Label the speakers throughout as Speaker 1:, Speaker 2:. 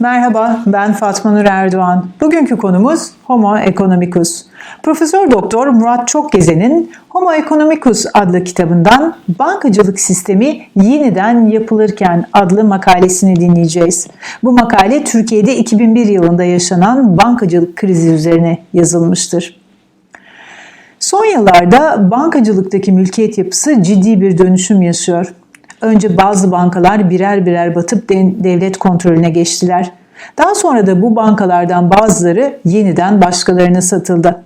Speaker 1: Merhaba, ben Fatma Nur Erdoğan. Bugünkü konumuz Homo economicus. Profesör Doktor Murat Çokgezen'in Homo economicus adlı kitabından Bankacılık Sistemi Yeniden Yapılırken adlı makalesini dinleyeceğiz. Bu makale Türkiye'de 2001 yılında yaşanan bankacılık krizi üzerine yazılmıştır. Son yıllarda bankacılıktaki mülkiyet yapısı ciddi bir dönüşüm yaşıyor. Önce bazı bankalar birer birer batıp devlet kontrolüne geçtiler. Daha sonra da bu bankalardan bazıları yeniden başkalarına satıldı.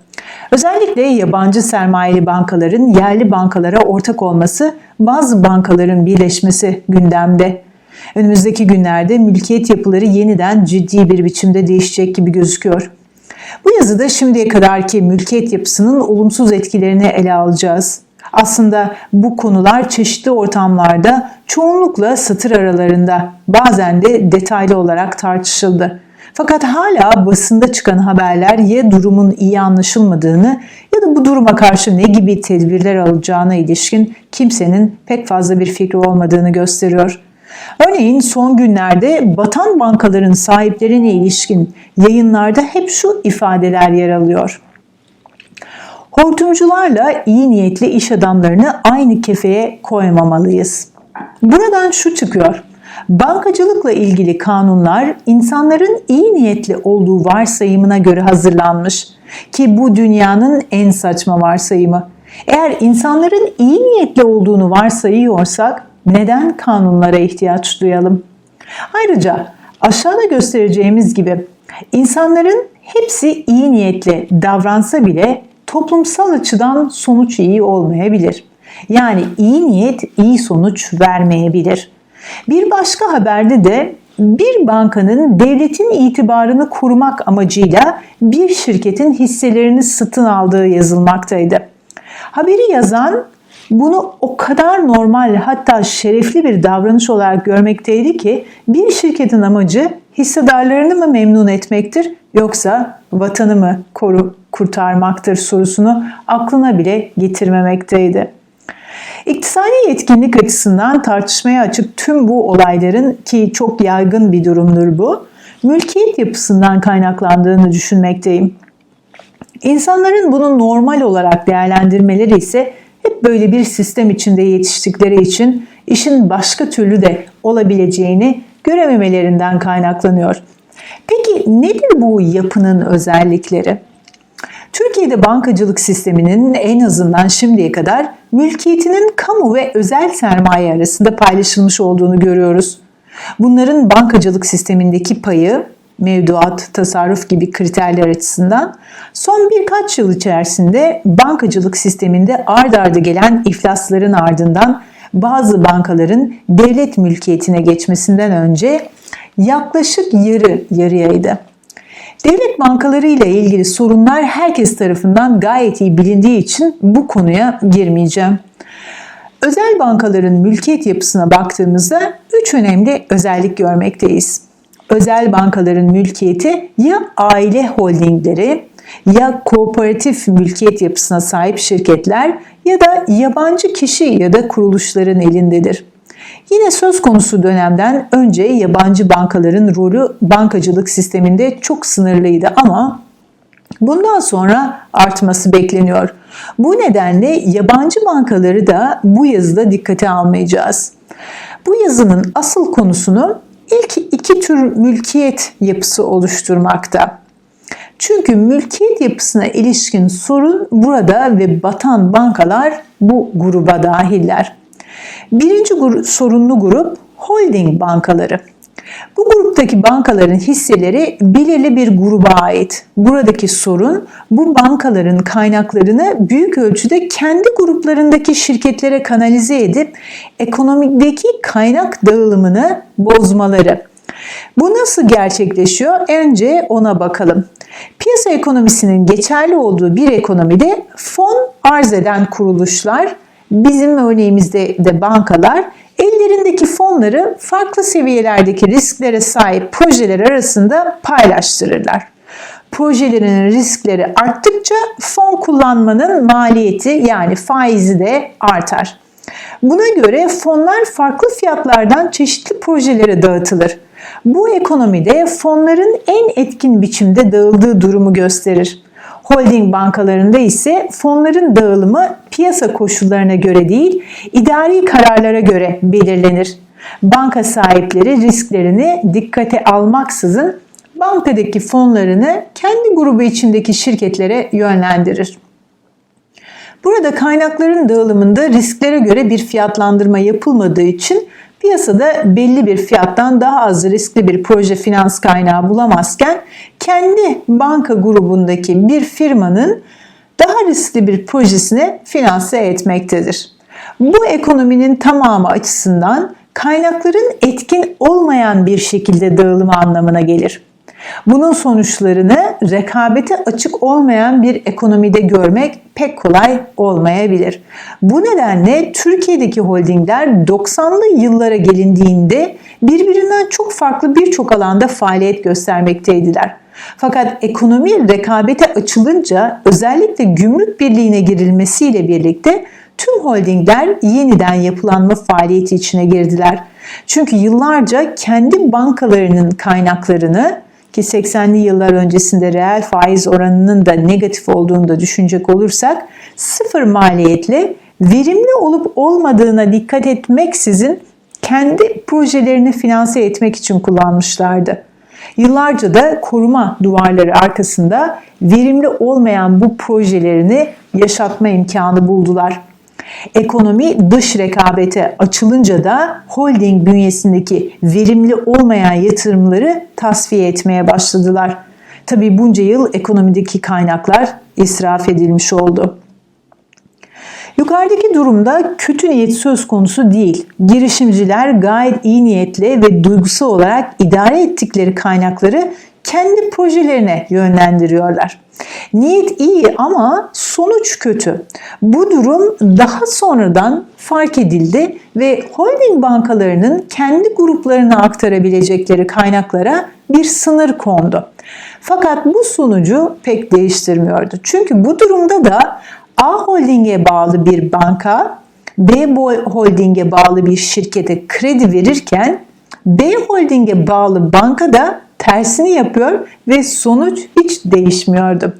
Speaker 1: Özellikle yabancı sermayeli bankaların yerli bankalara ortak olması, bazı bankaların birleşmesi gündemde. Önümüzdeki günlerde mülkiyet yapıları yeniden ciddi bir biçimde değişecek gibi gözüküyor. Bu yazıda şimdiye kadarki mülkiyet yapısının olumsuz etkilerini ele alacağız. Aslında bu konular çeşitli ortamlarda çoğunlukla satır aralarında bazen de detaylı olarak tartışıldı. Fakat hala basında çıkan haberler ya durumun iyi anlaşılmadığını ya da bu duruma karşı ne gibi tedbirler alacağına ilişkin kimsenin pek fazla bir fikri olmadığını gösteriyor. Örneğin son günlerde batan bankaların sahiplerine ilişkin yayınlarda hep şu ifadeler yer alıyor. Hortumcularla iyi niyetli iş adamlarını aynı kefeye koymamalıyız. Buradan şu çıkıyor. Bankacılıkla ilgili kanunlar insanların iyi niyetli olduğu varsayımına göre hazırlanmış ki bu dünyanın en saçma varsayımı. Eğer insanların iyi niyetli olduğunu varsayıyorsak neden kanunlara ihtiyaç duyalım? Ayrıca aşağıda göstereceğimiz gibi insanların hepsi iyi niyetli davransa bile toplumsal açıdan sonuç iyi olmayabilir. Yani iyi niyet iyi sonuç vermeyebilir. Bir başka haberde de bir bankanın devletin itibarını korumak amacıyla bir şirketin hisselerini satın aldığı yazılmaktaydı. Haberi yazan bunu o kadar normal hatta şerefli bir davranış olarak görmekteydi ki bir şirketin amacı hissedarlarını mı memnun etmektir yoksa vatanı mı koru, kurtarmaktır sorusunu aklına bile getirmemekteydi. İktisadi yetkinlik açısından tartışmaya açık tüm bu olayların ki çok yaygın bir durumdur bu, mülkiyet yapısından kaynaklandığını düşünmekteyim. İnsanların bunu normal olarak değerlendirmeleri ise hep böyle bir sistem içinde yetiştikleri için işin başka türlü de olabileceğini görememelerinden kaynaklanıyor. Peki nedir bu yapının özellikleri? Türkiye'de bankacılık sisteminin en azından şimdiye kadar mülkiyetinin kamu ve özel sermaye arasında paylaşılmış olduğunu görüyoruz. Bunların bankacılık sistemindeki payı mevduat, tasarruf gibi kriterler açısından son birkaç yıl içerisinde bankacılık sisteminde ard arda gelen iflasların ardından bazı bankaların devlet mülkiyetine geçmesinden önce yaklaşık yarı yarıyaydı. Devlet bankaları ile ilgili sorunlar herkes tarafından gayet iyi bilindiği için bu konuya girmeyeceğim. Özel bankaların mülkiyet yapısına baktığımızda üç önemli özellik görmekteyiz. Özel bankaların mülkiyeti ya aile holdingleri, ya kooperatif mülkiyet yapısına sahip şirketler ya da yabancı kişi ya da kuruluşların elindedir. Yine söz konusu dönemden önce yabancı bankaların rolü bankacılık sisteminde çok sınırlıydı ama bundan sonra artması bekleniyor. Bu nedenle yabancı bankaları da bu yazıda dikkate almayacağız. Bu yazının asıl konusunu ilk iki tür mülkiyet yapısı oluşturmakta. Çünkü mülkiyet yapısına ilişkin sorun burada ve batan bankalar bu gruba dahiller. Birinci gru sorunlu grup holding bankaları. Bu gruptaki bankaların hisseleri belirli bir gruba ait. Buradaki sorun bu bankaların kaynaklarını büyük ölçüde kendi gruplarındaki şirketlere kanalize edip ekonomideki kaynak dağılımını bozmaları. Bu nasıl gerçekleşiyor? Önce ona bakalım. Piyasa ekonomisinin geçerli olduğu bir ekonomide fon arz eden kuruluşlar Bizim örneğimizde de bankalar ellerindeki fonları farklı seviyelerdeki risklere sahip projeler arasında paylaştırırlar. Projelerin riskleri arttıkça fon kullanmanın maliyeti yani faizi de artar. Buna göre fonlar farklı fiyatlardan çeşitli projelere dağıtılır. Bu ekonomide fonların en etkin biçimde dağıldığı durumu gösterir. Holding bankalarında ise fonların dağılımı piyasa koşullarına göre değil, idari kararlara göre belirlenir. Banka sahipleri risklerini dikkate almaksızın bankadaki fonlarını kendi grubu içindeki şirketlere yönlendirir. Burada kaynakların dağılımında risklere göre bir fiyatlandırma yapılmadığı için piyasada belli bir fiyattan daha az riskli bir proje finans kaynağı bulamazken kendi banka grubundaki bir firmanın daha riskli bir projesine finanse etmektedir. Bu ekonominin tamamı açısından kaynakların etkin olmayan bir şekilde dağılımı anlamına gelir. Bunun sonuçlarını rekabete açık olmayan bir ekonomide görmek pek kolay olmayabilir. Bu nedenle Türkiye'deki holdingler 90'lı yıllara gelindiğinde birbirinden çok farklı birçok alanda faaliyet göstermekteydiler. Fakat ekonomi rekabete açılınca özellikle gümrük birliğine girilmesiyle birlikte tüm holdingler yeniden yapılanma faaliyeti içine girdiler. Çünkü yıllarca kendi bankalarının kaynaklarını ki 80'li yıllar öncesinde reel faiz oranının da negatif olduğunu da düşünecek olursak sıfır maliyetle verimli olup olmadığına dikkat etmeksizin kendi projelerini finanse etmek için kullanmışlardı. Yıllarca da koruma duvarları arkasında verimli olmayan bu projelerini yaşatma imkanı buldular. Ekonomi dış rekabete açılınca da holding bünyesindeki verimli olmayan yatırımları tasfiye etmeye başladılar. Tabi bunca yıl ekonomideki kaynaklar israf edilmiş oldu. Yukarıdaki durumda kötü niyet söz konusu değil. Girişimciler gayet iyi niyetle ve duygusal olarak idare ettikleri kaynakları kendi projelerine yönlendiriyorlar. Niyet iyi ama sonuç kötü. Bu durum daha sonradan fark edildi ve holding bankalarının kendi gruplarına aktarabilecekleri kaynaklara bir sınır kondu. Fakat bu sonucu pek değiştirmiyordu. Çünkü bu durumda da A Holding'e bağlı bir banka B Holding'e bağlı bir şirkete kredi verirken B Holding'e bağlı banka da tersini yapıyor ve sonuç hiç değişmiyordu.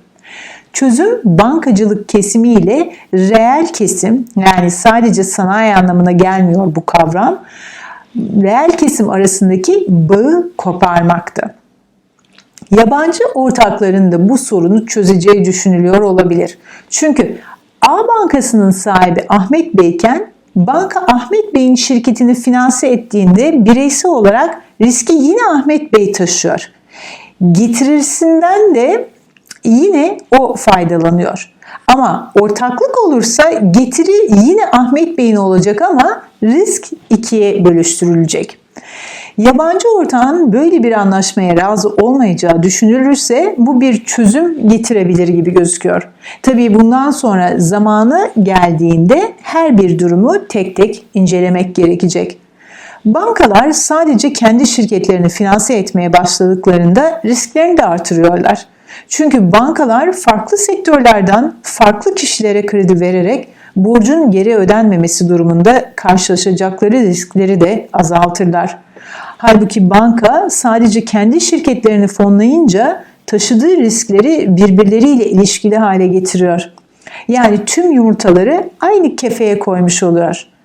Speaker 1: Çözüm bankacılık kesimi ile reel kesim yani sadece sanayi anlamına gelmiyor bu kavram. Reel kesim arasındaki bağı koparmaktı. Yabancı ortakların da bu sorunu çözeceği düşünülüyor olabilir. Çünkü A Bankası'nın sahibi Ahmet Beyken banka Ahmet Bey'in şirketini finanse ettiğinde bireysel olarak riski yine Ahmet Bey taşıyor. Getirirsinden de yine o faydalanıyor. Ama ortaklık olursa getiri yine Ahmet Bey'in olacak ama risk ikiye bölüştürülecek. Yabancı ortağın böyle bir anlaşmaya razı olmayacağı düşünülürse bu bir çözüm getirebilir gibi gözüküyor. Tabii bundan sonra zamanı geldiğinde her bir durumu tek tek incelemek gerekecek. Bankalar sadece kendi şirketlerini finanse etmeye başladıklarında risklerini de artırıyorlar. Çünkü bankalar farklı sektörlerden farklı kişilere kredi vererek borcun geri ödenmemesi durumunda karşılaşacakları riskleri de azaltırlar. Halbuki banka sadece kendi şirketlerini fonlayınca taşıdığı riskleri birbirleriyle ilişkili hale getiriyor. Yani tüm yumurtaları aynı kefeye koymuş oluyor.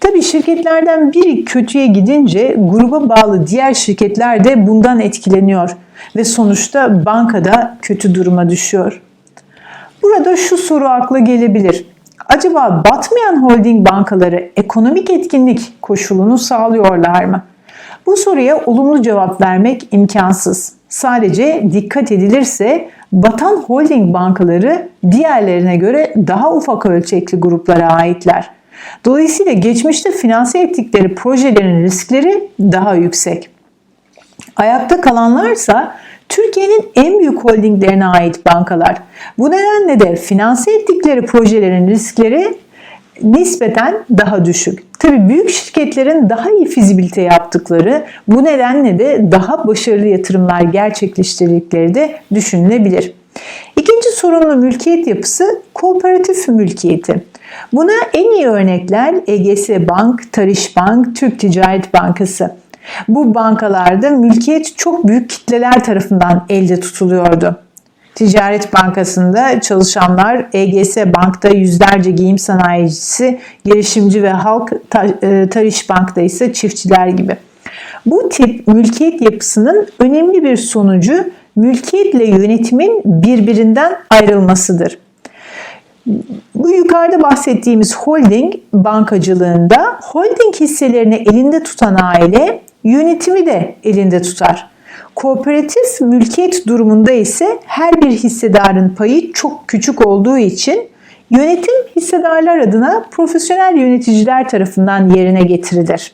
Speaker 1: Tabii şirketlerden biri kötüye gidince gruba bağlı diğer şirketler de bundan etkileniyor ve sonuçta bankada kötü duruma düşüyor. Burada şu soru akla gelebilir. Acaba batmayan holding bankaları ekonomik etkinlik koşulunu sağlıyorlar mı? Bu soruya olumlu cevap vermek imkansız. Sadece dikkat edilirse batan holding bankaları diğerlerine göre daha ufak ölçekli gruplara aitler. Dolayısıyla geçmişte finanse ettikleri projelerin riskleri daha yüksek. Ayakta kalanlarsa Türkiye'nin en büyük holdinglerine ait bankalar. Bu nedenle de finanse ettikleri projelerin riskleri nispeten daha düşük. Tabii büyük şirketlerin daha iyi fizibilite yaptıkları, bu nedenle de daha başarılı yatırımlar gerçekleştirdikleri de düşünülebilir. Sorunlu mülkiyet yapısı kooperatif mülkiyeti. Buna en iyi örnekler EGS Bank, Tarış Bank, Türk Ticaret Bankası. Bu bankalarda mülkiyet çok büyük kitleler tarafından elde tutuluyordu. Ticaret Bankası'nda çalışanlar, EGS Bank'ta yüzlerce giyim sanayicisi, girişimci ve halk, e, Tarış Bank'ta ise çiftçiler gibi. Bu tip mülkiyet yapısının önemli bir sonucu mülkiyetle yönetimin birbirinden ayrılmasıdır. Bu yukarıda bahsettiğimiz holding bankacılığında holding hisselerini elinde tutan aile yönetimi de elinde tutar. Kooperatif mülkiyet durumunda ise her bir hissedarın payı çok küçük olduğu için yönetim hissedarlar adına profesyonel yöneticiler tarafından yerine getirilir.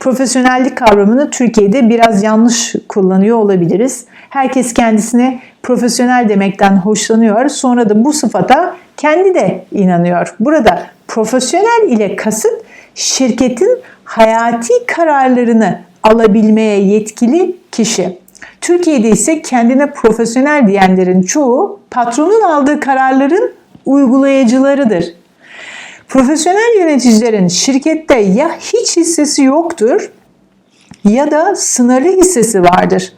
Speaker 1: Profesyonellik kavramını Türkiye'de biraz yanlış kullanıyor olabiliriz. Herkes kendisine profesyonel demekten hoşlanıyor. Sonra da bu sıfata kendi de inanıyor. Burada profesyonel ile kasıt şirketin hayati kararlarını alabilmeye yetkili kişi. Türkiye'de ise kendine profesyonel diyenlerin çoğu patronun aldığı kararların uygulayıcılarıdır. Profesyonel yöneticilerin şirkette ya hiç hissesi yoktur ya da sınırlı hissesi vardır.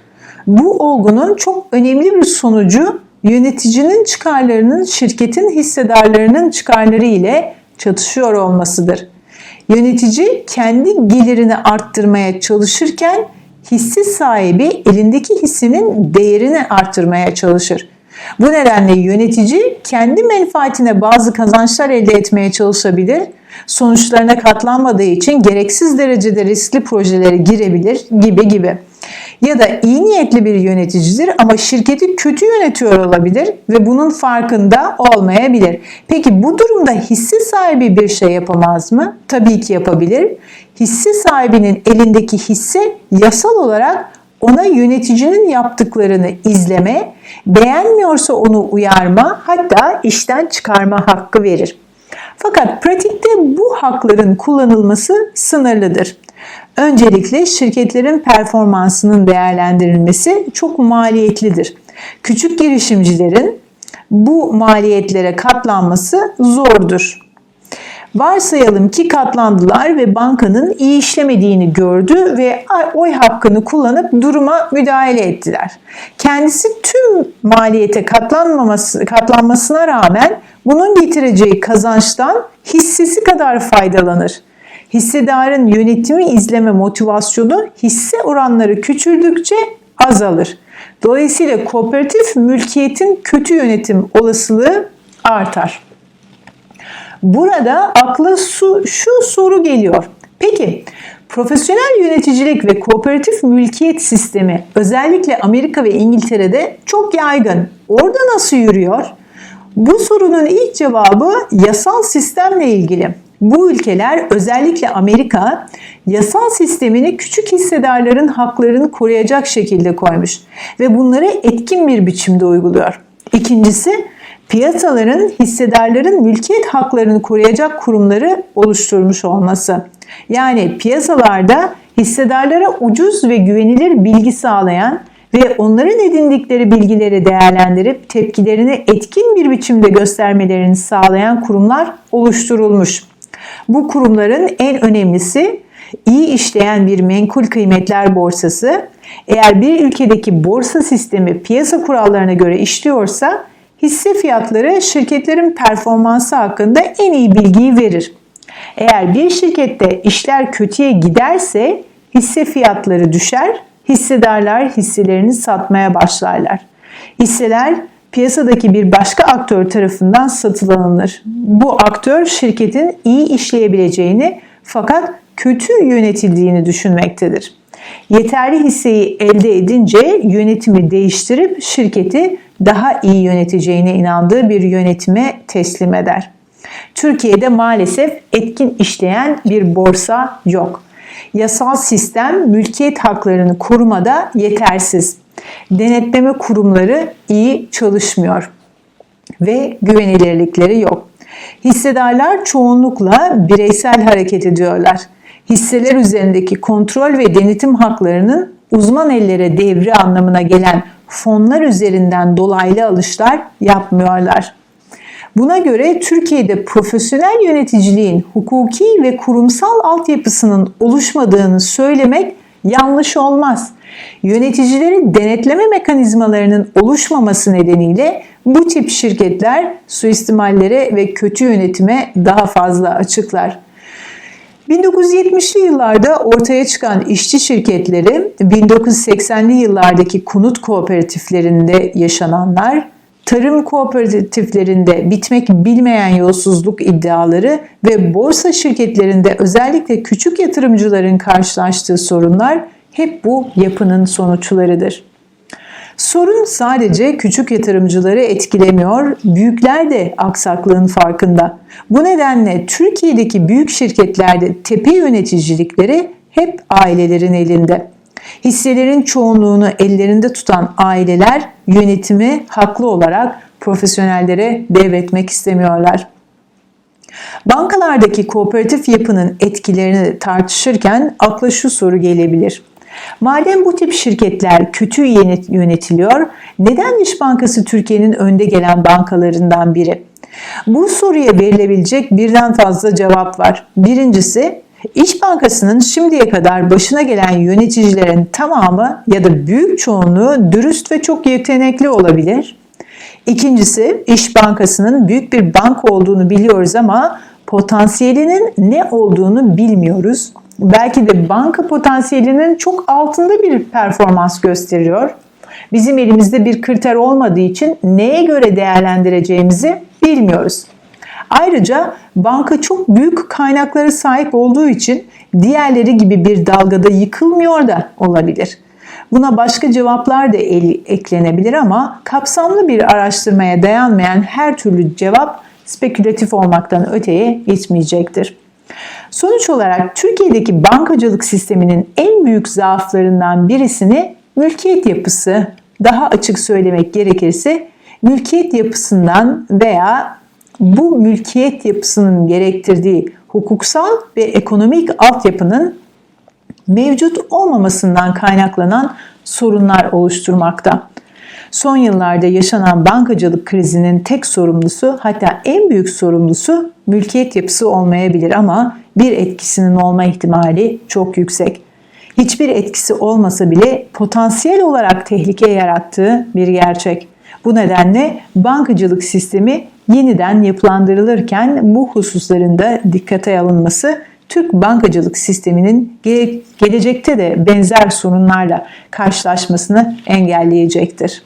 Speaker 1: Bu olgunun çok önemli bir sonucu yöneticinin çıkarlarının şirketin hissedarlarının çıkarları ile çatışıyor olmasıdır. Yönetici kendi gelirini arttırmaya çalışırken hissi sahibi elindeki hissinin değerini arttırmaya çalışır. Bu nedenle yönetici kendi menfaatine bazı kazançlar elde etmeye çalışabilir, sonuçlarına katlanmadığı için gereksiz derecede riskli projelere girebilir gibi gibi ya da iyi niyetli bir yöneticidir ama şirketi kötü yönetiyor olabilir ve bunun farkında olmayabilir. Peki bu durumda hisse sahibi bir şey yapamaz mı? Tabii ki yapabilir. Hisse sahibinin elindeki hisse yasal olarak ona yöneticinin yaptıklarını izleme, beğenmiyorsa onu uyarma, hatta işten çıkarma hakkı verir. Fakat pratikte bu hakların kullanılması sınırlıdır. Öncelikle şirketlerin performansının değerlendirilmesi çok maliyetlidir. Küçük girişimcilerin bu maliyetlere katlanması zordur. Varsayalım ki katlandılar ve bankanın iyi işlemediğini gördü ve oy hakkını kullanıp duruma müdahale ettiler. Kendisi tüm maliyete katlanmaması, katlanmasına rağmen bunun getireceği kazançtan hissesi kadar faydalanır. Hissedarın yönetimi izleme motivasyonu hisse oranları küçüldükçe azalır. Dolayısıyla kooperatif mülkiyetin kötü yönetim olasılığı artar. Burada akla su, şu soru geliyor. Peki profesyonel yöneticilik ve kooperatif mülkiyet sistemi özellikle Amerika ve İngiltere'de çok yaygın. Orada nasıl yürüyor? Bu sorunun ilk cevabı yasal sistemle ilgili. Bu ülkeler özellikle Amerika yasal sistemini küçük hissedarların haklarını koruyacak şekilde koymuş ve bunları etkin bir biçimde uyguluyor. İkincisi piyasaların hissedarların mülkiyet haklarını koruyacak kurumları oluşturmuş olması. Yani piyasalarda hissedarlara ucuz ve güvenilir bilgi sağlayan ve onların edindikleri bilgileri değerlendirip tepkilerini etkin bir biçimde göstermelerini sağlayan kurumlar oluşturulmuş. Bu kurumların en önemlisi iyi işleyen bir menkul kıymetler borsası. Eğer bir ülkedeki borsa sistemi piyasa kurallarına göre işliyorsa hisse fiyatları şirketlerin performansı hakkında en iyi bilgiyi verir. Eğer bir şirkette işler kötüye giderse hisse fiyatları düşer, hissedarlar hisselerini satmaya başlarlar. Hisseler piyasadaki bir başka aktör tarafından satın alınır. Bu aktör şirketin iyi işleyebileceğini fakat kötü yönetildiğini düşünmektedir. Yeterli hisseyi elde edince yönetimi değiştirip şirketi daha iyi yöneteceğine inandığı bir yönetime teslim eder. Türkiye'de maalesef etkin işleyen bir borsa yok. Yasal sistem mülkiyet haklarını korumada yetersiz. Denetleme kurumları iyi çalışmıyor ve güvenilirlikleri yok. Hissedarlar çoğunlukla bireysel hareket ediyorlar. Hisseler üzerindeki kontrol ve denetim haklarının uzman ellere devri anlamına gelen fonlar üzerinden dolaylı alışlar yapmıyorlar. Buna göre Türkiye'de profesyonel yöneticiliğin hukuki ve kurumsal altyapısının oluşmadığını söylemek yanlış olmaz. Yöneticileri denetleme mekanizmalarının oluşmaması nedeniyle bu tip şirketler suistimallere ve kötü yönetime daha fazla açıklar. 1970'li yıllarda ortaya çıkan işçi şirketleri 1980'li yıllardaki konut kooperatiflerinde yaşananlar, tarım kooperatiflerinde bitmek bilmeyen yolsuzluk iddiaları ve borsa şirketlerinde özellikle küçük yatırımcıların karşılaştığı sorunlar hep bu yapının sonuçlarıdır. Sorun sadece küçük yatırımcıları etkilemiyor, büyükler de aksaklığın farkında. Bu nedenle Türkiye'deki büyük şirketlerde tepe yöneticilikleri hep ailelerin elinde. Hisselerin çoğunluğunu ellerinde tutan aileler yönetimi haklı olarak profesyonellere devretmek istemiyorlar. Bankalardaki kooperatif yapının etkilerini tartışırken akla şu soru gelebilir. Madem bu tip şirketler kötü yönetiliyor, neden İş Bankası Türkiye'nin önde gelen bankalarından biri? Bu soruya verilebilecek birden fazla cevap var. Birincisi, İş Bankası'nın şimdiye kadar başına gelen yöneticilerin tamamı ya da büyük çoğunluğu dürüst ve çok yetenekli olabilir. İkincisi, İş Bankası'nın büyük bir banka olduğunu biliyoruz ama potansiyelinin ne olduğunu bilmiyoruz. Belki de banka potansiyelinin çok altında bir performans gösteriyor. Bizim elimizde bir kriter olmadığı için neye göre değerlendireceğimizi bilmiyoruz. Ayrıca banka çok büyük kaynaklara sahip olduğu için diğerleri gibi bir dalgada yıkılmıyor da olabilir. Buna başka cevaplar da eklenebilir ama kapsamlı bir araştırmaya dayanmayan her türlü cevap spekülatif olmaktan öteye gitmeyecektir. Sonuç olarak Türkiye'deki bankacılık sisteminin en büyük zaaflarından birisini mülkiyet yapısı, daha açık söylemek gerekirse mülkiyet yapısından veya bu mülkiyet yapısının gerektirdiği hukuksal ve ekonomik altyapının mevcut olmamasından kaynaklanan sorunlar oluşturmakta. Son yıllarda yaşanan bankacılık krizinin tek sorumlusu hatta en büyük sorumlusu mülkiyet yapısı olmayabilir ama bir etkisinin olma ihtimali çok yüksek. Hiçbir etkisi olmasa bile potansiyel olarak tehlike yarattığı bir gerçek. Bu nedenle bankacılık sistemi yeniden yapılandırılırken bu hususlarında dikkate alınması Türk bankacılık sisteminin gelecekte de benzer sorunlarla karşılaşmasını engelleyecektir.